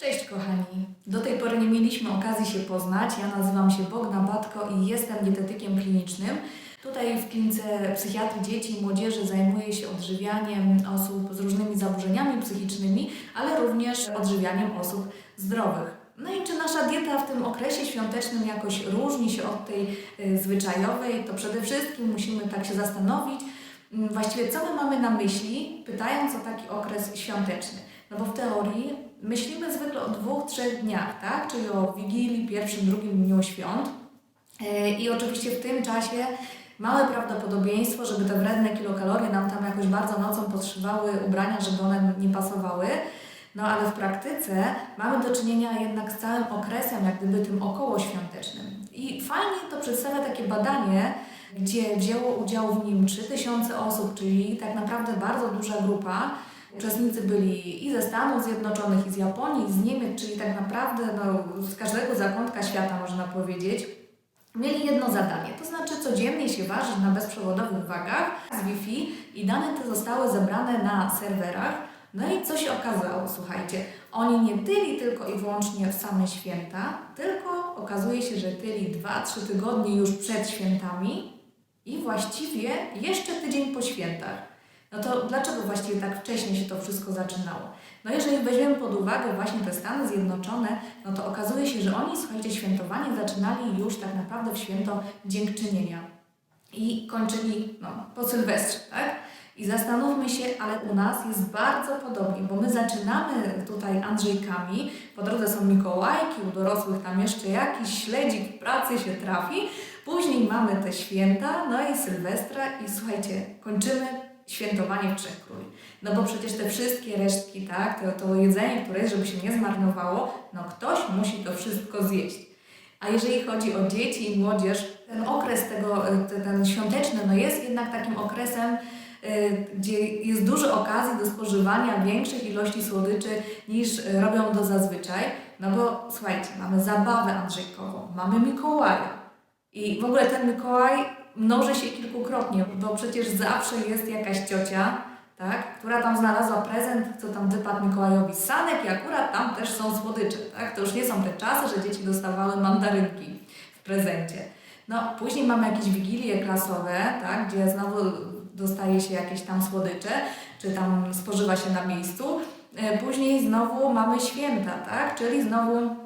Cześć kochani. Do tej pory nie mieliśmy okazji się poznać. Ja nazywam się Bogna Batko i jestem dietetykiem klinicznym. Tutaj w klinice psychiatrii dzieci i młodzieży zajmuję się odżywianiem osób z różnymi zaburzeniami psychicznymi, ale również odżywianiem osób zdrowych. No i czy nasza dieta w tym okresie świątecznym jakoś różni się od tej y, zwyczajowej, to przede wszystkim musimy tak się zastanowić, mm, właściwie co my mamy na myśli, pytając o taki okres świąteczny. No bo w teorii myślimy zwykle o dwóch, trzech dniach, tak? Czyli o Wigilii, pierwszym, drugim dniu świąt. E, I oczywiście w tym czasie małe prawdopodobieństwo, żeby te wredne kilokalorie nam tam jakoś bardzo nocą podszywały ubrania, żeby one nie pasowały. No ale w praktyce mamy do czynienia jednak z całym okresem, jak gdyby tym okołoświątecznym. I fajnie to przedstawia takie badanie, gdzie wzięło udział w nim 3000 osób, czyli tak naprawdę bardzo duża grupa. Uczestnicy byli i ze Stanów Zjednoczonych, i z Japonii, i z Niemiec, czyli tak naprawdę no, z każdego zakątka świata można powiedzieć. Mieli jedno zadanie, to znaczy codziennie się ważyć na bezprzewodowych wagach z Wi-Fi i dane te zostały zebrane na serwerach. No i co się okazało, słuchajcie, oni nie tyli tylko i wyłącznie w same święta, tylko okazuje się, że tyli 2-3 tygodnie już przed świętami i właściwie jeszcze tydzień po świętach. No to dlaczego właściwie tak wcześnie się to wszystko zaczynało? No jeżeli weźmiemy pod uwagę właśnie te Stany Zjednoczone, no to okazuje się, że oni, słuchajcie, świętowanie zaczynali już tak naprawdę w święto dziękczynienia i kończyli no, po Sylwestrze, tak? I zastanówmy się, ale u nas jest bardzo podobnie, bo my zaczynamy tutaj Andrzejkami, po drodze są Mikołajki, u dorosłych tam jeszcze jakiś śledzik w pracy się trafi, później mamy te święta, no i Sylwestra i słuchajcie, kończymy świętowanie w Trzech Króli. No bo przecież te wszystkie resztki, tak, to, to jedzenie, które jest, żeby się nie zmarnowało, no ktoś musi to wszystko zjeść. A jeżeli chodzi o dzieci i młodzież, ten okres tego, te- ten świąteczny, no jest jednak takim okresem, y, gdzie jest dużo okazji do spożywania większych ilości słodyczy niż y, robią to zazwyczaj. No bo słuchajcie, mamy zabawę Andrzejkową, mamy Mikołaja. I w ogóle ten Mikołaj mnoży się kilkukrotnie, bo przecież zawsze jest jakaś ciocia, tak, która tam znalazła prezent, co tam wypadł Mikołajowi sanek i akurat tam też są słodycze, tak? To już nie są te czasy, że dzieci dostawały mandarynki w prezencie. No, później mamy jakieś wigilie klasowe, tak, gdzie znowu dostaje się jakieś tam słodycze, czy tam spożywa się na miejscu. E, Później znowu mamy święta, tak, czyli znowu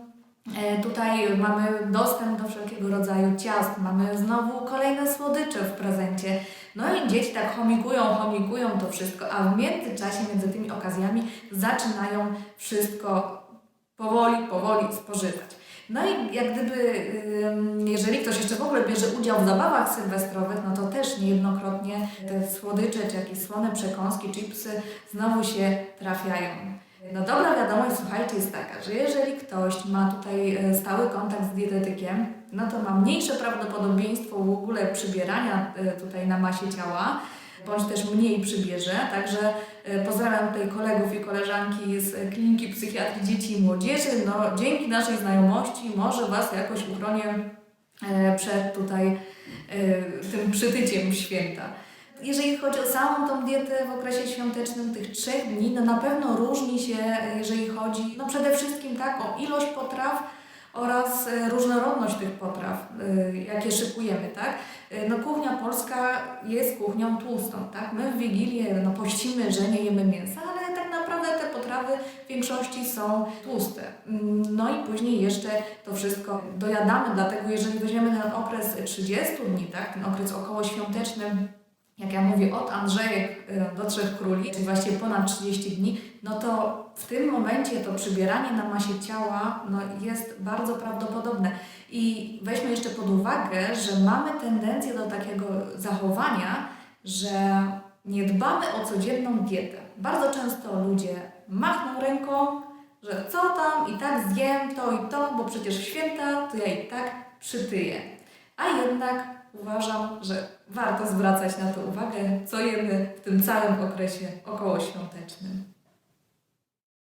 Tutaj mamy dostęp do wszelkiego rodzaju ciast, mamy znowu kolejne słodycze w prezencie. No i dzieci tak chomikują, chomikują to wszystko, a w międzyczasie, między tymi okazjami, zaczynają wszystko powoli, powoli spożywać. No i jak gdyby, jeżeli ktoś jeszcze w ogóle bierze udział w zabawach sylwestrowych, no to też niejednokrotnie te słodycze, czy jakieś słone przekąski, chipsy znowu się trafiają. No dobra wiadomość, słuchajcie, jest taka, że jeżeli ktoś ma tutaj e, stały kontakt z dietetykiem, no to ma mniejsze prawdopodobieństwo w ogóle przybierania e, tutaj na masie ciała, bądź też mniej przybierze. Także e, pozdrawiam tutaj kolegów i koleżanki z Kliniki Psychiatrii Dzieci i Młodzieży. No, dzięki naszej znajomości może Was jakoś uchronię przed tutaj tym przytyciem święta. Jeżeli chodzi o samą tą dietę w okresie świątecznym, tych trzech dni, no na pewno różni się, jeżeli chodzi, no przede wszystkim tak, o ilość potraw oraz e, różnorodność tych potraw, e, jakie szykujemy, tak? E, No kuchnia polska jest kuchnią tłustą, tak? My w Wigilię no pościmy, że nie jemy mięsa, ale tak naprawdę te potrawy w większości są tłuste. Mm, No i później jeszcze to wszystko dojadamy, dlatego jeżeli weźmiemy ten okres 30 dni, tak? Ten okres okołoświąteczny, jak ja mówię, od Andrzejek y, do Trzech Króli, czyli właściwie ponad 30 dni, no to w tym momencie to przybieranie na masie ciała no, jest bardzo prawdopodobne. I weźmy jeszcze pod uwagę, że mamy tendencję do takiego zachowania, że nie dbamy o codzienną dietę. Bardzo często ludzie machną ręką, że co tam i tak zjem to i to, bo przecież w święta to ja i tak przytyję. A jednak uważam, że warto zwracać na to uwagę, co jemy w tym całym okresie okołoświątecznym.